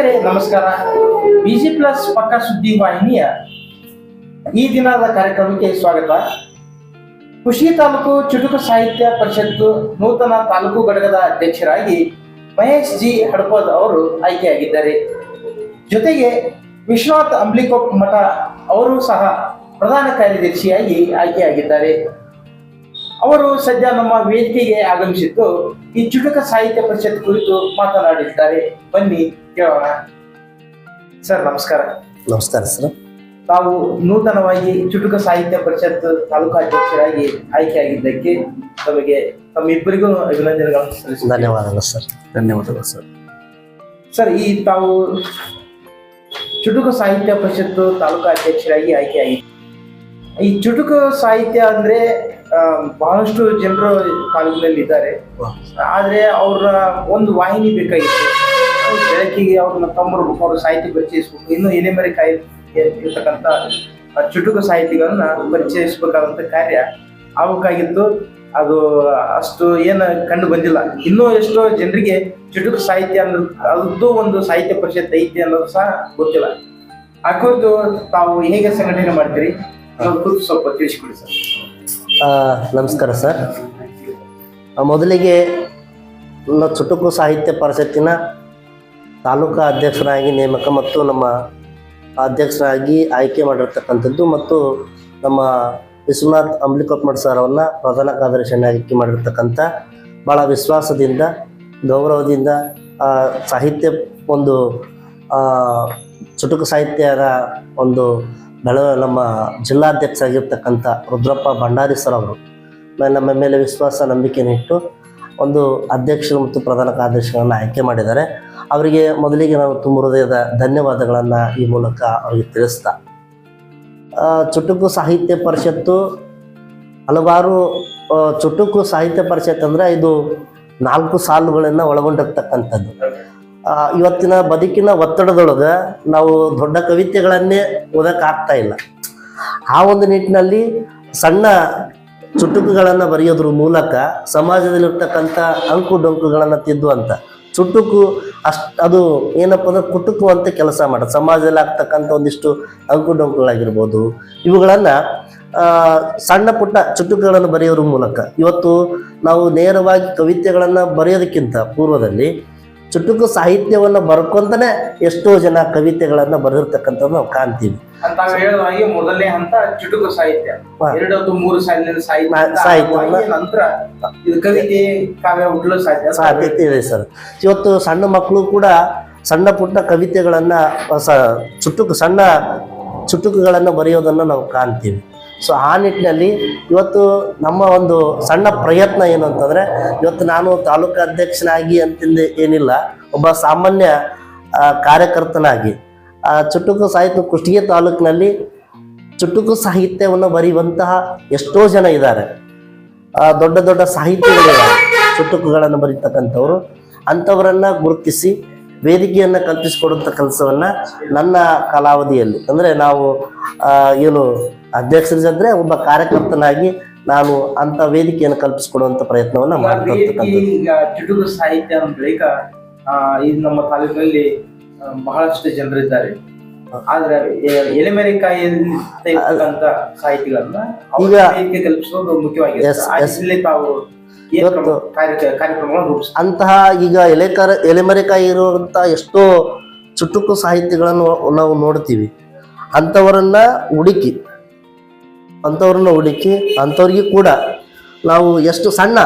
ವೀಕ್ಷಕರೇ, ನಮಸ್ಕಾರ. Busy plus ಪಕ್ಕ ಸುದ್ದಿ ವಾಹಿನಿಯ ಈ ದಿನದ ಕಾರ್ಯಕ್ರಮಕ್ಕೆ ಸ್ವಾಗತ. ಖುಷಿ ತಾಲೂಕು ಚುಟುಕು ಸಾಹಿತ್ಯ ಪರಿಷತ್ತು ನೂತನ ತಾಲೂಕು ಘಟಕದ ಅಧ್ಯಕ್ಷರಾಗಿ ಮಹೇಶ್ ಜಿ ಹಡಪದ್ ಅವರು ಆಯ್ಕೆಯಾಗಿದ್ದಾರೆ. ಜೊತೆಗೆ ವಿಶ್ವನಾಥ್ ಅಂಬ್ಲಿಕೋಪ್ ಮಠ ಅವರು ಸಹ ಪ್ರಧಾನ ಕಾರ್ಯದರ್ಶಿಯಾಗಿ ಆಯ್ಕೆಯಾಗಿದ್ದಾರೆ. ಅವರು ಸದ್ಯ ನಮ್ಮ ವೇದಿಕೆಗೆ ಆಗಮಿಸಿದ್ದು ಈ ಚುಟುಕ ಸಾಹಿತ್ಯ ಪರಿಷತ್ ಕುರಿತು ಮಾತನಾಡಿದ್ದಾರೆ. ಬನ್ನಿ ಕೇಳೋಣ. ಸರ್ ನಮಸ್ಕಾರ. ನಮಸ್ಕಾರ ಸರ್. ತಾವು ನೂತನವಾಗಿ ಚುಟುಕ ಸಾಹಿತ್ಯ ಪರಿಷತ್ ತಾಲೂಕಾ ಅಧ್ಯಕ್ಷರಾಗಿ ಆಯ್ಕೆಯಾಗಿದ್ದಕ್ಕೆ ತಮಗೆ ತಮ್ಮಿಬ್ಬರಿಗೂ ಅಭಿನಂದನೆಗಳನ್ನು ಸಲ್ಲಿಸುತ್ತೇನೆ. ಧನ್ಯವಾದಗಳು ಸರ್. ಧನ್ಯವಾದಗಳು ಸರ್. ಸರ್ ಈ ತಾವು ಚುಟುಕು ಸಾಹಿತ್ಯ ಪರಿಷತ್ತು ತಾಲೂಕಾ ಅಧ್ಯಕ್ಷರಾಗಿ ಆಯ್ಕೆಯಾಗಿ ಈ ಚುಟುಕು ಸಾಹಿತ್ಯ ಅಂದ್ರೆ ಬಹಳಷ್ಟು ಜನರು ತಾಲೂಕಿನಲ್ಲಿ ಇದ್ದಾರೆ ಆದರೆ ಅವರ ಒಂದು ವಾಹಿನಿ ಬೇಕಾಗಿತ್ತು. ಅವ್ರ ಬೆಳಕಿಗೆ ಅವ್ರನ್ನ ತಮ್ಮರು ಅವ್ರ ಸಾಹಿತ್ಯ ಪರಿಚಯಿಸ್ಬೇಕು. ಇನ್ನು ಎಲೆಮರೆ ಕಾಯಿ ಇರ್ತಕ್ಕಂಥ ಚುಟುಕು ಸಾಹಿತಿಗಳನ್ನ ಪರಿಚಯಿಸ್ಬೇಕಾದಂತ ಕಾರ್ಯ ಆಗಬೇಕಾಗಿತ್ತು. ಅದು ಅಷ್ಟು ಏನು ಕಂಡು ಬಂದಿಲ್ಲ. ಇನ್ನೂ ಎಷ್ಟೋ ಜನರಿಗೆ ಚುಟುಕು ಸಾಹಿತ್ಯ ಅನ್ನೋದು ಅದು ಒಂದು ಸಾಹಿತ್ಯ ಪರಿಷತ್ ಐತಿ ಅನ್ನೋದು ಸಹ ಗೊತ್ತಿಲ್ಲ. ಆ ಕುರಿತು ತಾವು ಹೇಗೆ ಸಂಘಟನೆ ಮಾಡ್ತೀರಿ? ಅನ್ನೋದು ಕುರಿತು ಸ್ವಲ್ಪ ತಿಳಿಸ್ಕೊಡಿ ಸರ್. ನಮಸ್ಕಾರ ಸರ್. ಮೊದಲಿಗೆ ನನ್ನ ಚುಟುಕು ಸಾಹಿತ್ಯ ಪರಿಷತ್ತಿನ ತಾಲೂಕಾ ಅಧ್ಯಕ್ಷರಾಗಿ ನೇಮಕ ಮತ್ತು ನಮ್ಮ ಅಧ್ಯಕ್ಷರಾಗಿ ಆಯ್ಕೆ ಮಾಡಿರ್ತಕ್ಕಂಥದ್ದು ಮತ್ತು ನಮ್ಮ ವಿಶ್ವನಾಥ್ ಅಂಬ್ಲಿಕೊಪ್ಮಠ್ ಸರ್ ಅವನ್ನ ಪ್ರಧಾನ ಕಾರ್ಯದರ್ಶಿಯನ್ನು ಆಯ್ಕೆ ಮಾಡಿರ್ತಕ್ಕಂಥ ಭಾಳ ವಿಶ್ವಾಸದಿಂದ, ಗೌರವದಿಂದ ಸಾಹಿತ್ಯ ಒಂದು ಚುಟುಕು ಸಾಹಿತ್ಯದ ಒಂದು ಬೆಳ ನಮ್ಮ ಜಿಲ್ಲಾಧ್ಯಕ್ಷ ಆಗಿರ್ತಕ್ಕಂಥ ರುದ್ರಪ್ಪ ಭಂಡಾರಿ ಸರ್ ಅವರು ನಮ್ಮ ಮೇಲೆ ವಿಶ್ವಾಸ ನಂಬಿಕೆಯನ್ನು ಇಟ್ಟು ಒಂದು ಅಧ್ಯಕ್ಷರು ಮತ್ತು ಪ್ರಧಾನ ಕಾರ್ಯದರ್ಶಿಗಳನ್ನು ಆಯ್ಕೆ ಮಾಡಿದ್ದಾರೆ. ಅವರಿಗೆ ಮೊದಲಿಗೆ ನಾವು ತುಂಬ ಹೃದಯದ ಧನ್ಯವಾದಗಳನ್ನು ಈ ಮೂಲಕ ಅವರಿಗೆ ತಿಳಿಸ್ತಾ. ಚುಟುಕು ಸಾಹಿತ್ಯ ಪರಿಷತ್ತು ಹಲವಾರು ಚುಟುಕು ಸಾಹಿತ್ಯ ಪರಿಷತ್ ಅಂದರೆ ಇದು ನಾಲ್ಕು ಸಾಲುಗಳನ್ನು ಒಳಗೊಂಡಿರ್ತಕ್ಕಂಥದ್ದು. ಇವತ್ತಿನ ಬದುಕಿನ ಒತ್ತಡದೊಳಗೆ ನಾವು ದೊಡ್ಡ ಕವಿತೆಗಳನ್ನೇ ಓದೋಕ್ಕಾಗ್ತಾ ಇಲ್ಲ. ಆ ಒಂದು ನಿಟ್ಟಿನಲ್ಲಿ ಸಣ್ಣ ಚುಟುಕುಗಳನ್ನು ಬರೆಯೋದ್ರ ಮೂಲಕ ಸಮಾಜದಲ್ಲಿರ್ತಕ್ಕಂಥ ಅಂಕು ಡೊಂಕುಗಳನ್ನು ತಿದ್ದುವಂಥ ಚುಟುಕು ಅಷ್ಟು, ಅದು ಏನಪ್ಪ ಅಂದ್ರೆ ಕುಟುಕು ಅಂತ ಕೆಲಸ ಮಾಡ, ಸಮಾಜದಲ್ಲಿ ಆಗ್ತಕ್ಕಂಥ ಒಂದಿಷ್ಟು ಅಂಕು ಡೊಂಕುಗಳಾಗಿರ್ಬೋದು. ಇವುಗಳನ್ನು ಸಣ್ಣ ಪುಟ್ಟ ಚುಟುಕುಗಳನ್ನು ಬರೆಯೋದ್ರ ಮೂಲಕ. ಇವತ್ತು ನಾವು ನೇರವಾಗಿ ಕವಿತೆಗಳನ್ನು ಬರೆಯೋದಕ್ಕಿಂತ ಪೂರ್ವದಲ್ಲಿ ಚುಟುಕು ಸಾಹಿತ್ಯವನ್ನು ಬರ್ಕೊಂತಾನೆ ಎಷ್ಟೋ ಜನ ಕವಿತೆಗಳನ್ನು ಬರೆದಿರ್ತಕ್ಕಂಥದ್ದು ನಾವು ಕಾಣ್ತೀವಿ. ಅಂತ ತಾವು ಹೇಳಿದ ಹಾಗೆ ಮೊದಲನೇ ಹಂತ ಚುಟುಕು ಸಾಹಿತ್ಯ. ಹಾ. ಎರಡು ಅಥವಾ ಮೂರು ಸಾಲಿನ ಸಾಹಿತ್ಯ ನಂತರ ಇದು ಕವಿತೆ ಕಾವ್ಯ ಹುಟ್ಟಲು ಸಾಧ್ಯ ಸಾಧ್ಯತೆ ಇದೆ ಸರ್. ಇವತ್ತು ಸಣ್ಣ ಮಕ್ಕಳು ಕೂಡ ಸಣ್ಣ ಪುಟ್ಟ ಕವಿತೆಗಳನ್ನ ಚುಟುಕು ಸಣ್ಣ ಚುಟುಕುಗಳನ್ನು ಬರೆಯೋದನ್ನು ನಾವು ಕಾಣ್ತೀವಿ. ಸೊ ಆ ನಿಟ್ಟಿನಲ್ಲಿ ಇವತ್ತು ನಮ್ಮ ಒಂದು ಸಣ್ಣ ಪ್ರಯತ್ನ ಏನು ಅಂತಂದರೆ, ಇವತ್ತು ನಾನು ತಾಲೂಕು ಅಧ್ಯಕ್ಷನಾಗಿ ಅಂತಂದು ಏನಿಲ್ಲ, ಒಬ್ಬ ಸಾಮಾನ್ಯ ಕಾರ್ಯಕರ್ತನಾಗಿ. ಚುಟುಕು ಸಾಹಿತ್ಯ ಕುಷ್ಟಗಿ ತಾಲೂಕಿನಲ್ಲಿ ಚುಟುಕು ಸಾಹಿತ್ಯವನ್ನು ಬರೆಯುವಂತಹ ಎಷ್ಟೋ ಜನ ಇದ್ದಾರೆ. ದೊಡ್ಡ ದೊಡ್ಡ ಸಾಹಿತ್ಯಗಳಿದ್ದಾರೆ ಚುಟುಕುಗಳನ್ನು ಬರೀತಕ್ಕಂಥವ್ರು. ಅಂಥವರನ್ನು ಗುರುತಿಸಿ ವೇದಿಕೆಯನ್ನು ಕಲ್ಪಿಸಿಕೊಡುವಂಥ ಕೆಲಸವನ್ನು ನನ್ನ ಕಾಲಾವಧಿಯಲ್ಲಿ ಅಂದರೆ ನಾವು ಆ, ಏನು ಅಧ್ಯಕ್ಷರಿದ್ರೆ ಒಬ್ಬ ಕಾರ್ಯಕರ್ತನಾಗಿ ನಾನು ಅಂತ ವೇದಿಕೆಯನ್ನು ಕಲ್ಪಿಸಿಕೊಡುವಂಥ ಪ್ರಯತ್ನವನ್ನು ಮಾಡ್ತಾ ವೇದಿಕೆ ಇರ್ತಕ್ಕಂಥದ್ದು ಈಗ ಚುಟುಕು ಸಾಹಿತ್ಯ ಬಳಿಕ ಇದು ಈ ನಮ್ಮ ತಾಲೂಕಿನಲ್ಲಿ ಬಹಳಷ್ಟು ಜನರಿದ್ದಾರೆ. ಆದ್ರೆ ಎ- ಎಲೆಮೆರೆಕಾಯಿಯಲ್ಲಿ ಇರ್ತಕ್ಕಂಥ ಸಾಹಿತಿಗಳನ್ನ ಈಗ- ಕಲ್ಪಿಸೋದು ಮುಖ್ಯವಾಗಿದೆ. ತಾವು ಇವತ್ತು- ಅಂತಹ ಈಗ ಎಲೆಕರ ಎಲೆಮರೆಕಾಯಿ ಇರುವಂಥ ಎಷ್ಟೋ ಚುಟುಕು ಸಾಹಿತ್ಯಗಳನ್ನು ನಾವು ನೋಡ್ತೀವಿ. ಅಂಥವರನ್ನ ಹುಡುಕಿ ಅಂಥವ್ರನ್ನ ಹುಡುಕಿ ಅಂಥವ್ರಿಗೆ ಕೂಡ ನಾವು ಎಷ್ಟು ಸಣ್ಣ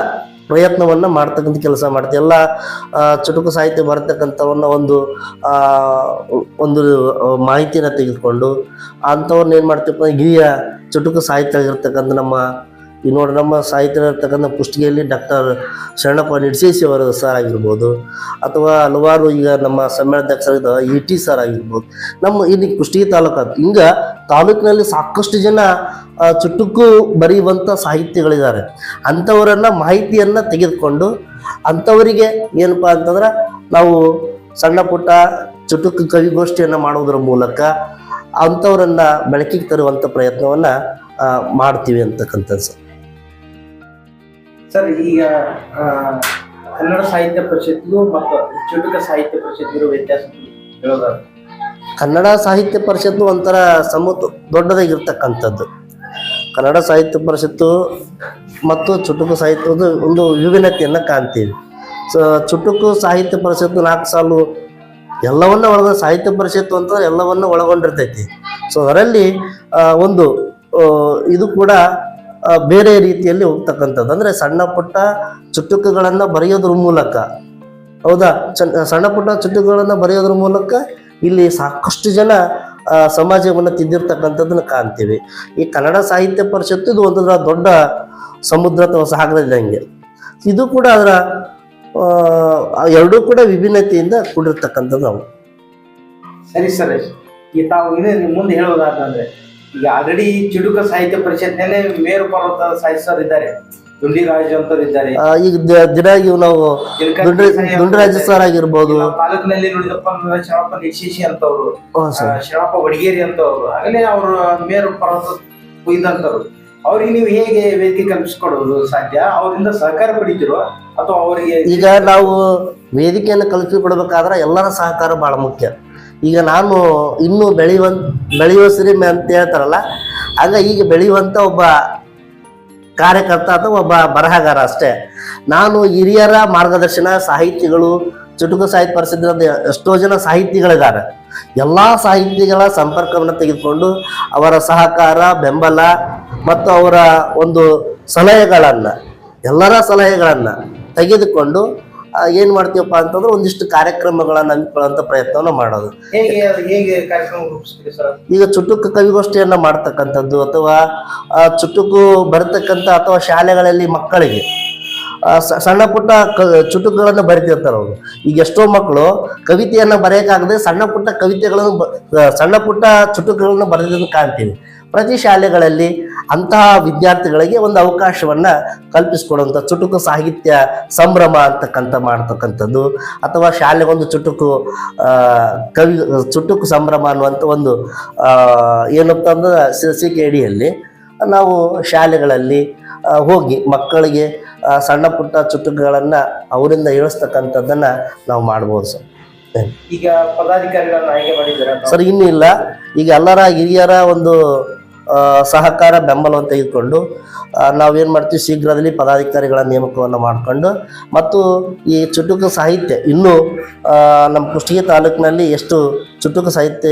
ಪ್ರಯತ್ನವನ್ನು ಮಾಡ್ತಕ್ಕಂಥ ಕೆಲಸ ಮಾಡ್ತೀವಿ. ಎಲ್ಲ ಚುಟುಕು ಸಾಹಿತ್ಯ ಬರ್ತಕ್ಕಂಥವನ್ನ ಒಂದು ಒಂದು ಮಾಹಿತಿನ ತೆಗೆದುಕೊಂಡು ಅಂಥವ್ರನ್ನ ಏನು ಮಾಡ್ತೀವಪ್ಪ ಹಿರಿಯ ಚುಟುಕು ಸಾಹಿತ್ಯ ಆಗಿರ್ತಕ್ಕಂಥ ನಮ್ಮ ಈ ನೋಡಿ ನಮ್ಮ ಸಾಹಿತ್ಯ ಇರ್ತಕ್ಕಂಥ ಪುಸ್ತಿಗೆಯಲ್ಲಿ ಡಾಕ್ಟರ್ ಶರಣಪ್ಪ ನಿಡ್ಸೇಸಿ ಅವರ ಸರ್ ಆಗಿರ್ಬೋದು, ಅಥವಾ ಹಲವಾರು ಈಗ ನಮ್ಮ ಸಮ್ಮೇಳನಾಧ್ಯಕ್ಷರಾದ ಇ ಟಿ ಸರ್ ಆಗಿರ್ಬೋದು. ನಮ್ಮ ಇಲ್ಲಿ ಕುಷ್ಟಗಿ ತಾಲೂಕು ಹಿಂಗೆ ತಾಲೂಕಿನಲ್ಲಿ ಸಾಕಷ್ಟು ಜನ ಚುಟುಕು ಬರೆಯುವಂಥ ಸಾಹಿತ್ಯಗಳಿದ್ದಾರೆ. ಅಂಥವರನ್ನು ಮಾಹಿತಿಯನ್ನು ತೆಗೆದುಕೊಂಡು ಅಂಥವರಿಗೆ ಏನಪ್ಪ ಅಂತಂದ್ರೆ, ನಾವು ಸಣ್ಣ ಪುಟ್ಟ ಚುಟುಕು ಕವಿಗೋಷ್ಠಿಯನ್ನು ಮಾಡೋದ್ರ ಮೂಲಕ ಅಂಥವರನ್ನು ಬೆಳಕಿಗೆ ತರುವಂಥ ಪ್ರಯತ್ನವನ್ನು ಮಾಡ್ತೀವಿ ಅಂತಕ್ಕಂಥದ್ದು ಸರ್, ಈಗ ಕನ್ನಡ ಸಾಹಿತ್ಯ ಪರಿಷತ್ಗೂ ಮತ್ತು ಚುಟುಕ ಸಾಹಿತ್ಯ ಪರಿಷತ್ಗೂ ವ್ಯತ್ಯಾಸ ಹೇಳೋದಾದ್ರೆ? ಕನ್ನಡ ಸಾಹಿತ್ಯ ಪರಿಷತ್ತು ಒಂಥರ ಸಮ ದೊಡ್ಡದಾಗಿರ್ತಕ್ಕಂಥದ್ದು. ಕನ್ನಡ ಸಾಹಿತ್ಯ ಪರಿಷತ್ತು ಮತ್ತು ಚುಟುಕು ಸಾಹಿತ್ಯದ ಒಂದು ವಿಭಿನ್ನತೆಯನ್ನು ಕಾಣ್ತೀವಿ. ಸೊ, ಚುಟುಕು ಸಾಹಿತ್ಯ ಪರಿಷತ್ತು ನಾಲ್ಕು ಸಾಲು ಎಲ್ಲವನ್ನ ಒಳಗ, ಸಾಹಿತ್ಯ ಪರಿಷತ್ತು ಅಂತ ಎಲ್ಲವನ್ನ ಒಳಗೊಂಡಿರ್ತೈತಿ. ಸೊ, ಅದರಲ್ಲಿ ಒಂದು ಇದು ಕೂಡ ಬೇರೆ ರೀತಿಯಲ್ಲಿ ಹೋಗ್ತಕ್ಕಂಥದ್ದು. ಅಂದರೆ ಸಣ್ಣ ಪುಟ್ಟ ಚುಟುಕುಗಳನ್ನು ಬರೆಯೋದ್ರ ಮೂಲಕ. ಹೌದಾ? ಸಣ್ಣ ಪುಟ್ಟ ಚುಟುಕುಗಳನ್ನು ಬರೆಯೋದ್ರ ಮೂಲಕ ಇಲ್ಲಿ ಸಾಕಷ್ಟು ಜನ ಸಮಾಜವನ್ನು ತಿದ್ದಿರ್ತಕ್ಕಂಥದ್ದನ್ನ ಕಾಣ್ತೀವಿ. ಈ ಕನ್ನಡ ಸಾಹಿತ್ಯ ಪರಿಷತ್ತು ಇದು ಒಂದು ದೊಡ್ಡ ಸಮುದ್ರ ಅಥವಾ ಸಾಗರ ಇದ್ದಂಗೆ ಇದು ಕೂಡ ಅದರ ಎರಡೂ ಕೂಡ ವಿಭಿನ್ನತೆಯಿಂದ ಕೂಡಿರ್ತಕ್ಕಂಥದ್ದು ನಾವು ಸರಿ ಸರಿ ಈ ತಾವು ಇದೇ ಮುಂದೆ ಹೇಳೋದಾದ್ರೆ ಈಗ ಆಲ್ರೆಡಿ ಚಿಡುಕ ಸಾಹಿತ್ಯ ಪರಿಷತ್ನಲ್ಲೇ ಮೇರು ಪರ್ವತ ಸಾಹಿತ್ಯರು ಇದ್ದಾರೆ. ದುಂಡಿರಾಜ್ ಅಂತವ್ರು ಇದ್ದಾರೆ. ಆ, ಈಗ ದ- ದಿನ ಇವು ನಾವು ದುಂಡ್ರ ಸಾಹೇಬ್ರು ಸರ್ ಆಗಿರ್ಬೋದು. ತಾಲೂಕಿನಲ್ಲಿ ನೋಡಿದಪ್ಪ ಅಂದ್ರೆ ಶರಣಪ್ಪ ನಿಶೇಷಿ ಅಂತವ್ರು ಸರ್ ಶರಣಪ್ಪ ಅಂತವರು ಅಂತವ್ರು ಆಗಲೇ ಅವರು ಮೇರು ಪರ್ವತ ಕುಯ್ದಂತವ್ರು. ಅವ್ರಿಗೆ ನೀವು ಹೇಗೆ ವೇದಿಕೆ ಕಲ್ಪಿಸ್ಕೊಡೋದು ಸಾಧ್ಯ? ಅವರಿಂದ ಸಹಕಾರ ಪಡಿತಿರೋ ಅಥವಾ ಅವರಿಗೆ ಈಗ ನಾವು ವೇದಿಕೆಯನ್ನು ಕಲ್ಪಿಸಿಕೊಡ್ಬೇಕಾದ್ರೆ ಎಲ್ಲರ ಸಹಕಾರ ಬಹಳ ಮುಖ್ಯ. ಈಗ ನಾನು ಇನ್ನೂ ಬೆಳೆಯುವಂತ ಬೆಳೆಯುವ ಸಿರಿಮೆ ಅಂತ ಹೇಳ್ತಾರಲ್ಲ, ಆಗ ಈಗ ಬೆಳೆಯುವಂಥ ಒಬ್ಬ ಕಾರ್ಯಕರ್ತ ಅಥವಾ ಒಬ್ಬ ಬರಹಗಾರ ಅಷ್ಟೇ. ನಾನು ಹಿರಿಯರ ಮಾರ್ಗದರ್ಶನ, ಸಾಹಿತಿಗಳು, ಚುಟುಕು ಸಾಹಿತ್ಯ ಪರಿಷತ್ತಿನ ಎಷ್ಟೋ ಜನ ಸಾಹಿತಿಗಳಿದ್ದಾರೆ. ಎಲ್ಲ ಸಾಹಿತಿಗಳ ಸಂಪರ್ಕವನ್ನು ತೆಗೆದುಕೊಂಡು ಅವರ ಸಹಕಾರ, ಬೆಂಬಲ ಮತ್ತು ಅವರ ಒಂದು ಸಲಹೆಗಳನ್ನು, ಎಲ್ಲರ ಸಲಹೆಗಳನ್ನು ತೆಗೆದುಕೊಂಡು ಏನ್ ಮಾಡ್ತೀವಪ್ಪ ಅಂತಂದ್ರೆ ಒಂದಿಷ್ಟು ಕಾರ್ಯಕ್ರಮಗಳನ್ನ ಹಮ್ಮಿಕೊಳ್ಳುವಂಥ ಪ್ರಯತ್ನವನ್ನು ಮಾಡೋದು. ಈಗ ಚುಟುಕು ಕವಿಗೋಷ್ಠಿಯನ್ನ ಮಾಡ್ತಕ್ಕಂಥದ್ದು ಅಥವಾ ಆ, ಚುಟುಕು ಬರತಕ್ಕಂಥ ಅಥವಾ ಶಾಲೆಗಳಲ್ಲಿ ಮಕ್ಕಳಿಗೆ ಸಣ್ಣ ಪುಟ್ಟ ಕ ಚುಟುಕುಗಳನ್ನು ಬರಿತಿರ್ತಾರೆ ಅವರು. ಈಗ ಎಷ್ಟೋ ಮಕ್ಕಳು ಕವಿತೆಯನ್ನು ಬರೆಯೋಕ್ಕಾಗದೆ ಸಣ್ಣ ಪುಟ್ಟ ಕವಿತೆಗಳನ್ನು ಸಣ್ಣ ಪುಟ್ಟ ಚುಟುಕುಗಳನ್ನು ಬರೆದಿದ್ದನ್ನು ಕಾಣ್ತೀವಿ. ಪ್ರತಿ ಶಾಲೆಗಳಲ್ಲಿ ಅಂತಹ ವಿದ್ಯಾರ್ಥಿಗಳಿಗೆ ಒಂದು ಅವಕಾಶವನ್ನ ಕಲ್ಪಿಸಿಕೊಡುವಂಥ ಚುಟುಕು ಸಾಹಿತ್ಯ ಸಂಭ್ರಮ ಅಂತಕ್ಕಂಥ ಮಾಡ್ತಕ್ಕಂಥದ್ದು ಅಥವಾ ಶಾಲೆಗೊಂದು ಚುಟುಕು ಕವಿ ಚುಟುಕು ಸಂಭ್ರಮ ಅನ್ನುವಂಥ ಒಂದು ಆ, ಏನಪ್ಪ ಅಂದ್ರೆ ಸಿ ಕೆ ಡಿಯಲ್ಲಿ ನಾವು ಶಾಲೆಗಳಲ್ಲಿ ಹೋಗಿ ಮಕ್ಕಳಿಗೆ ಸಣ್ಣ ಪುಟ್ಟ ಚುಟುಕುಗಳನ್ನು ಅವರಿಂದ ಹೇಳಿಸ್ತಕ್ಕಂಥದ್ದನ್ನು ನಾವು ಮಾಡ್ಬೋದು ಸರ್. ಈಗ ಪದಾಧಿಕಾರಿಗಳನ್ನ ಆಯ್ಕೆ ಮಾಡಿದ್ದೀರಾ? ಸರ್ ಇನ್ನೂ ಇಲ್ಲ. ಈಗ ಎಲ್ಲರ ಹಿರಿಯರ ಒಂದು ಸಹಕಾರ ಬೆಂಬಲವನ್ನು ತೆಗೆದುಕೊಂಡು ನಾವೇನು ಮಾಡ್ತೀವಿ, ಶೀಘ್ರದಲ್ಲಿ ಪದಾಧಿಕಾರಿಗಳ ನೇಮಕವನ್ನು ಮಾಡಿಕೊಂಡು, ಮತ್ತು ಈ ಚುಟುಕು ಸಾಹಿತ್ಯ ಇನ್ನೂ ನಮ್ಮ ಕುಷ್ಟಗಿ ತಾಲೂಕಿನಲ್ಲಿ ಎಷ್ಟು ಚುಟುಕು ಸಾಹಿತ್ಯ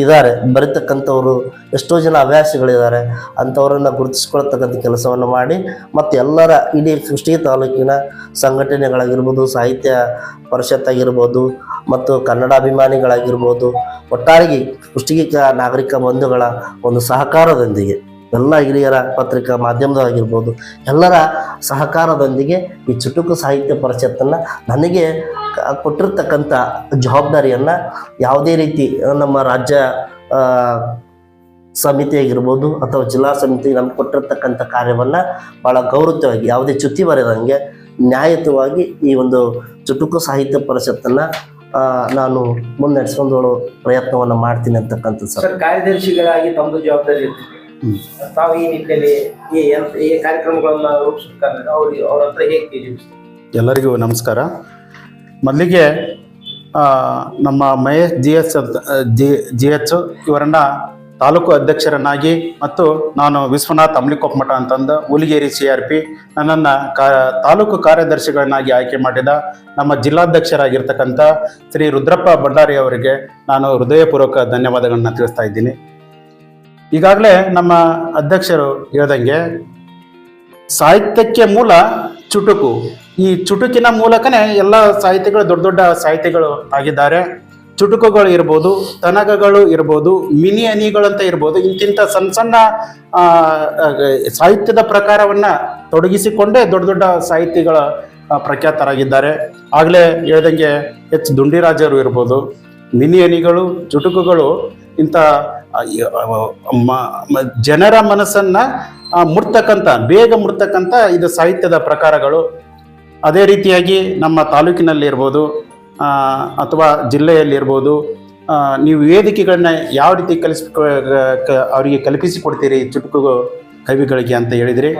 ಇದ್ದಾರೆ ಬರೀತಕ್ಕಂಥವರು ಎಷ್ಟೋ ಜನ ಹವ್ಯಾಸಿಗಳಿದ್ದಾರೆ, ಅಂಥವರನ್ನು ಗುರುತಿಸ್ಕೊಳ್ತಕ್ಕಂಥ ಕೆಲಸವನ್ನು ಮಾಡಿ, ಮತ್ತು ಎಲ್ಲರ ಇಡೀ ಕುಷ್ಟಗಿ ತಾಲೂಕಿನ ಸಂಘಟನೆಗಳಾಗಿರ್ಬೋದು, ಸಾಹಿತ್ಯ ಪರಿಷತ್ ಆಗಿರ್ಬೋದು ಮತ್ತು ಕನ್ನಡಾಭಿಮಾನಿಗಳಾಗಿರ್ಬೋದು, ಒಟ್ಟಾರೆಗೆ ಕುಷ್ಟಗಿ ನಾಗರಿಕ ಬಂಧುಗಳ ಒಂದು ಸಹಕಾರದೊಂದಿಗೆ, ಎಲ್ಲ ಹಿರಿಯರ ಪತ್ರಿಕಾ ಮಾಧ್ಯಮದಾಗಿರ್ಬೋದು ಎಲ್ಲರ ಸಹಕಾರದೊಂದಿಗೆ ಈ ಚುಟುಕು ಸಾಹಿತ್ಯ ಪರಿಷತ್ತನ್ನು ನನಗೆ ಕೊಟ್ಟಿರ್ತಕ್ಕಂಥ ಜವಾಬ್ದಾರಿಯನ್ನು ಯಾವುದೇ ರೀತಿ ನಮ್ಮ ರಾಜ್ಯ ಸಮಿತಿ ಆಗಿರ್ಬೋದು ಅಥವಾ ಜಿಲ್ಲಾ ಸಮಿತಿ ನಮ್ಗೆ ಕೊಟ್ಟಿರ್ತಕ್ಕಂಥ ಕಾರ್ಯವನ್ನು ಭಾಳ ಗೌರವವಾಗಿ ಯಾವುದೇ ಚ್ಯುತಿ ಬರೆದಂಗೆ ನ್ಯಾಯಯುತವಾಗಿ ಈ ಒಂದು ಚುಟುಕು ಸಾಹಿತ್ಯ ಪರಿಷತ್ತನ್ನು ನಾನು ಮುನ್ನಡೆಸ್ಕೊಂಡು ಪ್ರಯತ್ನವನ್ನು ಮಾಡ್ತೀನಿ ಅಂತಕ್ಕಂಥದ್ದು ಸರ್. ಸರ್ ಕಾರ್ಯದರ್ಶಿಗಳಾಗಿ ತಮ್ಮದು ಜವಾಬ್ದಾರಿ ಇರ್ತದೆ. ತಾವು ಈ ನಿಟ್ಟಿನಲ್ಲಿ ಈ ಯಂತ್ರ ಈ ಕಾರ್ಯಕ್ರಮಗಳನ್ನು ರೂಪಿಸ್ಬೇಕಾದ್ರೆ ಅವ್ರಿಗೆ ಅವ್ರ ಹತ್ರ ಹೇಗೆ ಎಲ್ಲರಿಗೂ ನಮಸ್ಕಾರ. ಮೊದಲಿಗೆ ನಮ್ಮ Mahesh G H G G H ಇವರನ್ನ ತಾಲೂಕು ಅಧ್ಯಕ್ಷರನ್ನಾಗಿ ಮತ್ತು ನಾನು ವಿಶ್ವನಾಥ್ ಅಮ್ಲಿಕೊಪ್ಪ ಮಠ ಅಂತಂದು ಹುಲಿಗೇರಿ ಸಿ ಆರ್ ಪಿ ನನ್ನನ್ನು ಕಾ, ತಾಲೂಕು ಕಾರ್ಯದರ್ಶಿಗಳನ್ನಾಗಿ ಆಯ್ಕೆ ಮಾಡಿದ ನಮ್ಮ ಜಿಲ್ಲಾಧ್ಯಕ್ಷರಾಗಿರ್ತಕ್ಕಂಥ ಶ್ರೀ ರುದ್ರಪ್ಪ ಭಂಡಾರಿ ಅವರಿಗೆ ನಾನು ಹೃದಯಪೂರ್ವಕ ಧನ್ಯವಾದಗಳನ್ನ ತಿಳಿಸ್ತಾ ಇದ್ದೀನಿ. ಈಗಾಗಲೇ ನಮ್ಮ ಅಧ್ಯಕ್ಷರು ಹೇಳ್ದಂಗೆ ಸಾಹಿತ್ಯಕ್ಕೆ ಮೂಲ ಚುಟುಕು. ಈ ಚುಟುಕಿನ ಮೂಲಕನೇ ಎಲ್ಲ ಸಾಹಿತಿಗಳು ದೊಡ್ಡ ದೊಡ್ಡ ಸಾಹಿತಿಗಳು ಆಗಿದ್ದಾರೆ. ಚುಟುಕುಗಳು ಇರ್ಬೋದು ತನಗಗಳು ಇರ್ಬೋದು, ಮಿನಿ ಅನಿಗಳಂತ ಇರ್ಬೋದು, ಇಂತಿಂಥ ಸಣ್ಣ ಸಣ್ಣ ಸಾಹಿತ್ಯದ ಪ್ರಕಾರವನ್ನು ತೊಡಗಿಸಿಕೊಂಡೇ ದೊಡ್ಡ ದೊಡ್ಡ ಸಾಹಿತಿಗಳ ಪ್ರಖ್ಯಾತರಾಗಿದ್ದಾರೆ. ಆಗಲೇ ಹೇಳ್ದಂಗೆ ಎಚ್. ದುಂಡಿರಾಜರು ಇರ್ಬೋದು, ಮಿನಿ ಅನಿಗಳು, ಚುಟುಕುಗಳು, ಇಂಥ ಜನರ ಮನಸ್ಸನ್ನು ಮುಡ್ತಕ್ಕಂಥ ಬೇಗ ಮುಟ್ತಕ್ಕಂಥ ಇದು ಸಾಹಿತ್ಯದ ಪ್ರಕಾರಗಳು. ಅದೇ ರೀತಿಯಾಗಿ ನಮ್ಮ ತಾಲೂಕಿನಲ್ಲಿ ಇರ್ಬೋದು ಅಥವಾ ಜಿಲ್ಲೆಯಲ್ಲಿ ಇರ್ಬೋದು ನೀವು ವೇದಿಕೆಗಳನ್ನ ಯಾವ ರೀತಿ ಕಲಿಸ್ ಅವರಿಗೆ ಕಲ್ಪಿಸಿಕೊಡ್ತೀರಿ ಚುಟುಕು ಕವಿಗಳಿಗೆ ಅಂತ ಹೇಳಿದರೆ,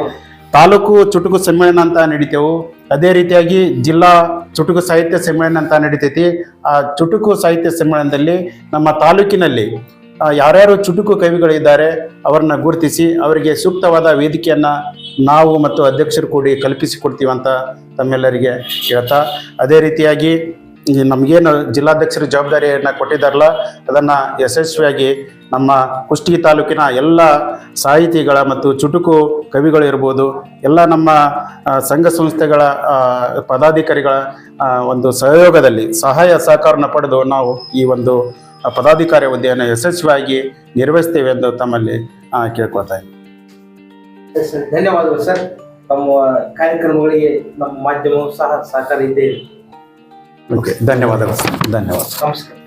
ತಾಲೂಕು ಚುಟುಕು ಸಮ್ಮೇಳನ ಅಂತ ನಡಿತೇವೆ. ಅದೇ ರೀತಿಯಾಗಿ ಜಿಲ್ಲಾ ಚುಟುಕು ಸಾಹಿತ್ಯ ಸಮ್ಮೇಳನ ಅಂತ ನಡೀತೈತಿ. ಆ ಚುಟುಕು ಸಾಹಿತ್ಯ ಸಮ್ಮೇಳನದಲ್ಲಿ ನಮ್ಮ ತಾಲೂಕಿನಲ್ಲಿ ಯಾರ್ಯಾರು ಚುಟುಕು ಕವಿಗಳಿದ್ದಾರೆ, ಅವರನ್ನ ಗುರುತಿಸಿ ಅವರಿಗೆ ಸೂಕ್ತವಾದ ವೇದಿಕೆಯನ್ನ ನಾವು ಮತ್ತು ಅಧ್ಯಕ್ಷರು ಕೂಡಿ ಕಲ್ಪಿಸಿಕೊಡ್ತೀವಿ ಅಂತ ತಮ್ಮೆಲ್ಲರಿಗೆ ಹೇಳ್ತಾ, ಅದೇ ರೀತಿಯಾಗಿ ಈ ನಮಗೇನು ಜಿಲ್ಲಾಧ್ಯಕ್ಷರ ಜವಾಬ್ದಾರಿಯನ್ನು ಕೊಟ್ಟಿದ್ದಾರಲ್ಲ, ಅದನ್ನು ಯಶಸ್ವಿಯಾಗಿ ನಮ್ಮ ಕುಷ್ಟಗಿ ತಾಲೂಕಿನ ಎಲ್ಲ ಸಾಹಿತಿಗಳ ಮತ್ತು ಚುಟುಕು ಕವಿಗಳು ಇರ್ಬೋದು, ಎಲ್ಲ ನಮ್ಮ ಸಂಘ ಸಂಸ್ಥೆಗಳ ಪದಾಧಿಕಾರಿಗಳ ಒಂದು ಸಹಯೋಗದಲ್ಲಿ ಸಹಾಯ ಸಹಕಾರನ ಪಡೆದು ನಾವು ಈ ಒಂದು ಪದಾಧಿಕಾರಿ ಹುದ್ದೆಯನ್ನು ಯಶಸ್ವಿಯಾಗಿ ನಿರ್ವಹಿಸ್ತೇವೆ ಎಂದು ತಮ್ಮಲ್ಲಿ ಕೇಳ್ಕೊಳ್ತಾ ಇದ್ದೀನಿ. ಧನ್ಯವಾದಗಳು ಸರ್. ತಮ್ಮ ಕಾರ್ಯಕ್ರಮಗಳಿಗೆ ನಮ್ಮ ಮಾಧ್ಯಮವು ಸಹ ಸಹಕಾರ ಇದೆ. ಓಕೆ ಧನ್ಯವಾದಗಳು ಸರ್ ಧನ್ಯವಾದ ನಮಸ್ಕಾರ